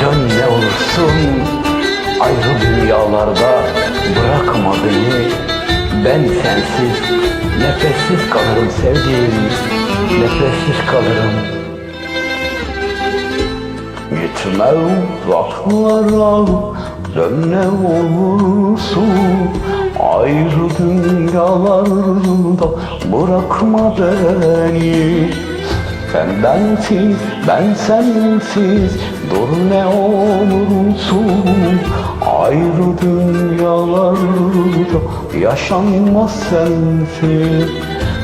Dön ne olursun. Ayrı dünyalarda bırakma beni. Ben sensiz nefessiz kalırım sevdiğim. Nefessiz kalırım. Gitme uzaklara. Dön ne olursun. Ayrı dünyalarda bırakma beni Sen bensiz, ben sensiz. Dur ne olursun Ayrı dünyalarda yaşanmaz sensiz.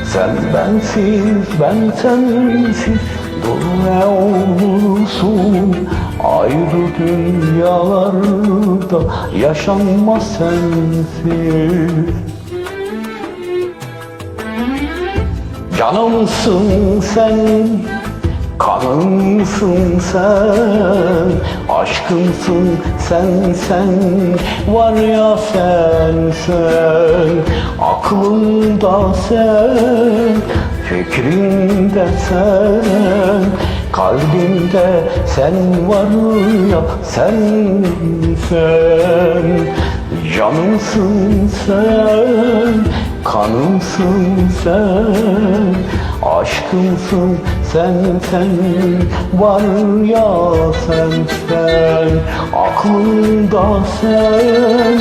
Sen bensiz, ben sensiz. Dur ne olursun. Ayrı dünyalarda yaşanmaz sensiz Canımsın sen, kanımsın sen Aşkımsın sen sen, var ya sen sen. Aklımda sen, fikrimde sen Kalbimde sen var ya sen sen. Canımsın sen, kanımsın sen Aşkımsın sen sen, var ya sen sen. Aklımda sen,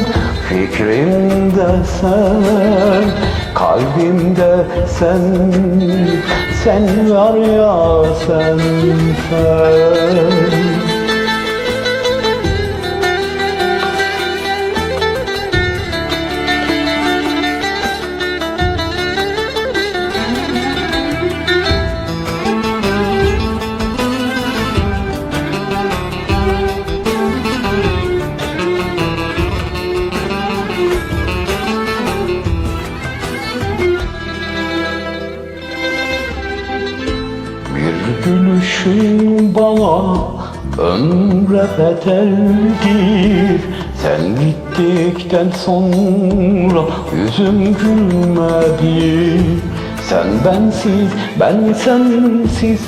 fikrimde sen Kalbimde sen, sen var ya sen sen gülüşün bana ömre bedeldir. Sen gittikten sonra yüzüm gülmedi Sen bensiz, ben sensiz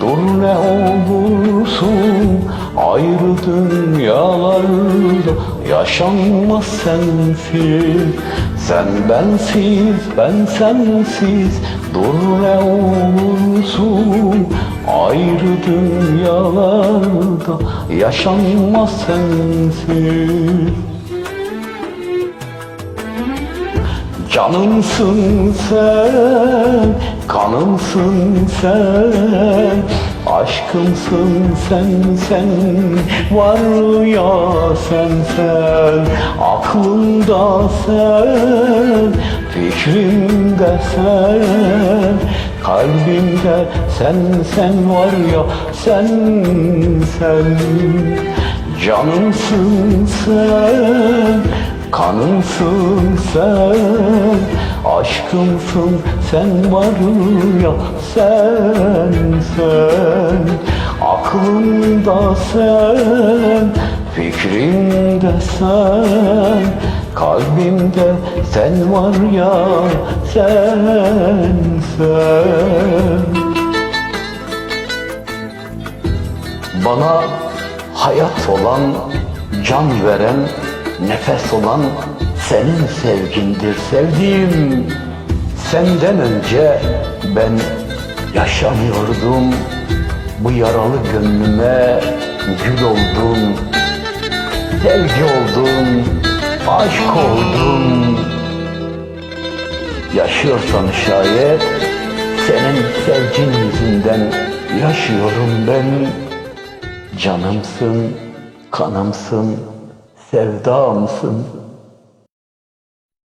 Dur ne olursun. Ayrı dünyalarda yaşanmaz sensiz. Sen bensiz, ben sensiz Dur ne olursun Ayrı dünyalarda yaşanmaz sensiz. Canımsın sen, kanımsın sen Aşkımsın sen sen, var ya sen sen Aklımda sen, fikrimde sen Kalbimde sen sen var ya sen sen. Canımsın sen, kanımsın sen. Aşkımsın sen var ya sen sen. Aklımda sen, fikrimde sen Kalbimde sen var ya sen sen Bana hayat olan, can veren, nefes olan senin sevgindir sevdiğim. Senden önce ben yaşamıyordum. Bu yaralı gönlüme gül oldum. Sevgi oldum, aşk oldum. Yaşıyorsan şayet senin sevgin yüzünden yaşıyorum ben. Canımsın, kanımsın, sevdamsın.